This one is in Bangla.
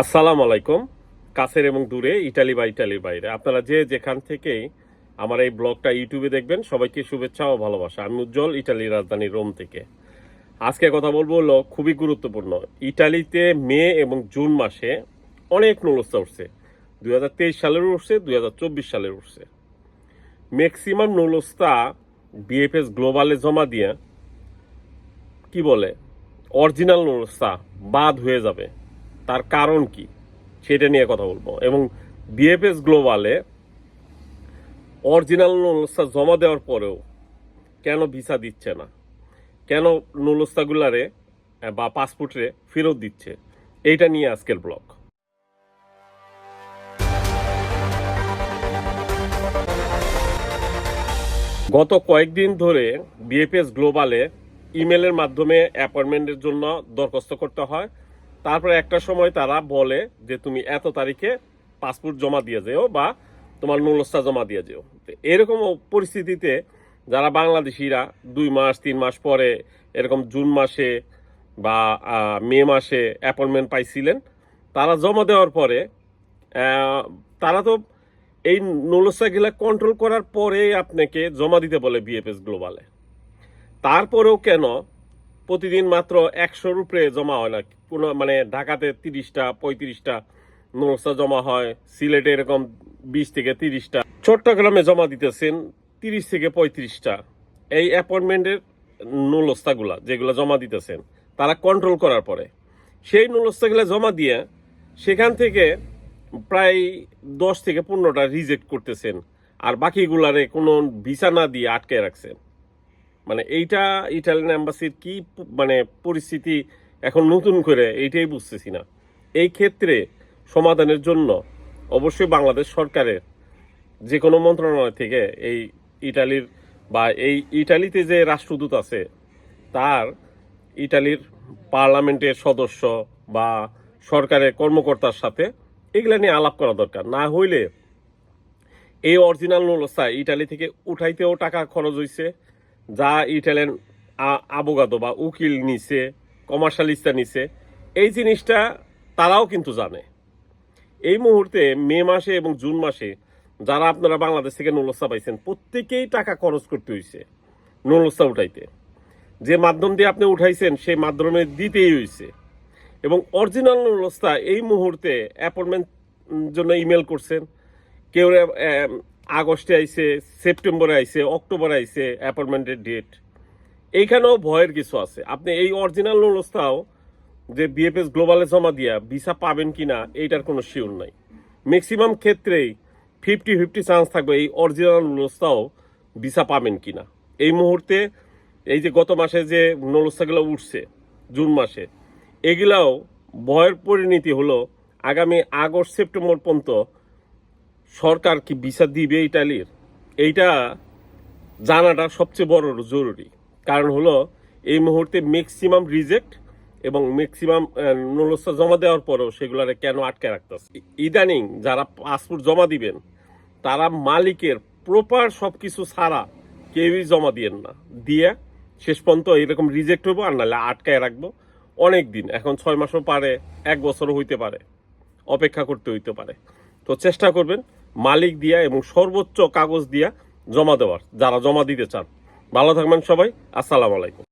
আসসালামু আলাইকুম। কাছের এবং দূরে, ইটালি বা ইটালির বাইরে। আপনারা যে যেখান থেকেই আমার এই ব্লগটা ইউটিউবে দেখবেন, সবাইকে শুভেচ্ছা ও ভালোবাসা। আমি উজ্জ্বল, ইটালির রাজধানী রোম থেকে। আজকে কথা বলব হলো খুবই গুরুত্বপূর্ণ। ইটালিতে মে এবং জুন মাসে অনেক নলস্তা উঠছে। দুই হাজার তেইশ সালের উঠছে, দুই হাজার চব্বিশ সালের উঠছে। ম্যাক্সিমাম নলস্তা বিএফএস গ্লোবালে জমা দিয়ে, কি বলে, অরিজিনাল নলস্তা বাদ হয়ে যাবে। তার কারণ কি? সেটা নিয়ে কথা বলব। এবং বিএফএস গ্লোবালে অরিজিনাল নুলস্তা জমা দেওয়ার পরেও কেন ভিসা দিচ্ছে না? কেন নুলস্তাগুলারে বা পাসপোর্টে ফেরত দিচ্ছে? এইটা নিয়ে আজকের ব্লগ। গত কয়েকদিন ধরে বিএফএস গ্লোবালে ইমেলের মাধ্যমে অ্যাপয়েন্টমেন্টের জন্য দরখাস্ত করতে হয়। তারপরে একটা সময় তারা বলে যে তুমি এত তারিখে পাসপোর্ট জমা দিয়ে যেও বা তোমার নুলস্তা জমা দিয়ে যেও। এরকম পরিস্থিতিতে যারা বাংলাদেশিরা দুই মাস, তিন মাস পরে এরকম জুন মাসে বা মে মাসে অ্যাপয়েন্টমেন্ট পাইছিলেন, তারা জমা দেওয়ার পরে তারা তো এই নুলস্তাগুলা কন্ট্রোল করার পরে আপনাকে জমা দিতে বলে বিএফএস গ্লোবালে তারপরেও কেন প্রতিদিন মাত্র একশোর উপরে জমা হয় না কোনো মানে ঢাকাতে তিরিশটা, পঁয়ত্রিশটা নলসা জমা হয়, সিলেটে এরকম বিশ থেকে তিরিশটা। চট্টগ্রামে জমা দিতেছেন তিরিশ থেকে পঁয়ত্রিশটা। এই অ্যাপয়েন্টমেন্টের নুলস্তাগুলা যেগুলো জমা দিতেছেন, তারা কন্ট্রোল করার পরে। সেই নুলস্তাগুলো জমা দিয়ে সেখান থেকে প্রায় দশ থেকে পনেরোটা রিজেক্ট করতেছেন। আর বাকিগুলারে কোনো ভিসা না দিয়ে আটকে রাখছেন। মানে এইটা ইটালিয়ান অ্যাম্বাসির কি মানে পরিস্থিতি এখন নতুন করে এইটাই বুঝতেছি না। এই ক্ষেত্রে সমাধানের জন্য অবশ্যই বাংলাদেশ সরকারের যে কোনো মন্ত্রণালয় থেকে এই ইটালির বা এই ইটালিতে যে রাষ্ট্রদূত আছে, তার ইটালির পার্লামেন্টের সদস্য বা সরকারের কর্মকর্তার সাথে এগুলা নিয়ে আলাপ করা দরকার। না হইলে এই অরিজিনাল নলস্তা ইটালি থেকে উঠাইতেও টাকা খরচ হইছে যা ইটালিয়ান আবোগাদো বা উকিল নিছে কমার্শালিস্টা নিছে, এই জিনিসটা তারাও কিন্তু জানে। এই মুহূর্তে মে মাসে এবং জুন মাসে যারা আপনারা বাংলাদেশ থেকে নলস্তা পাইছেন, প্রত্যেকেই টাকা খরচ করতে হইছে নলস্তা উঠাইতে। যে মাধ্যম দিয়ে আপনি উঠাইছেন, সেই মাধ্যমে দিতেই হইছে। এবং অরিজিনাল নলস্তা এই মুহূর্তে অ্যাপয়েন্টমেন্ট জন্য ইমেল করছেন, কেউ আগস্টে আইছে, সেপ্টেম্বরে আইছে, অক্টোবরে আইছে অ্যাপয়েন্টমেন্টের ডেট। এইখানেও ভয়ের কিছু আছে। আপনি এই অরিজিনাল নলস্তাও যে বিএফএস গ্লোবালে জমা দিয়া ভিসা পাবেন কিনা, এইটার কোনো শিওর নাই। ম্যাক্সিমাম ক্ষেত্রেই ফিফটি ফিফটি চান্স থাকবে এই অরিজিনাল নলস্তাও ভিসা পাবেন কিনা। এই মুহূর্তে এই যে গত মাসে যে নলস্তাগুলো উঠছে, জুন মাসে, এগুলাও ভয়ের পরিণতি হলো আগামী আগস্ট, সেপ্টেম্বর পর্যন্ত সরকার কি ভিসা দিবে ইটালির? এইটা জানাটা সবচেয়ে বড় জরুরি। কারণ হলো, এই মুহূর্তে ম্যাক্সিমাম রিজেক্ট এবং ম্যাক্সিমাম নলস্তা জমা দেওয়ার পরেও সেগুলারে কেন আটকে রাখতেছে? ইদানিং যারা পাসপোর্ট জমা দিবেন, তারা মালিকের প্রপার সব কিছু ছাড়া কেউই জমা দিয়েন না। দিয়ে শেষ পর্যন্ত এরকম রিজেক্ট হইব আর নাহলে আটকায় রাখব। অনেক দিন, এখন ছয় মাসও পারে, এক বছরও হইতে পারে। অপেক্ষা করতে হইতে পারে। তো চেষ্টা করবেন মালিক দিয়া এবং সর্বোচ্চ কাগজ দিয়া জমা দেওয়ার, যারা জমা দিতে চান। ভালো থাকবেন সবাই, আসসালামু আলাইকুম।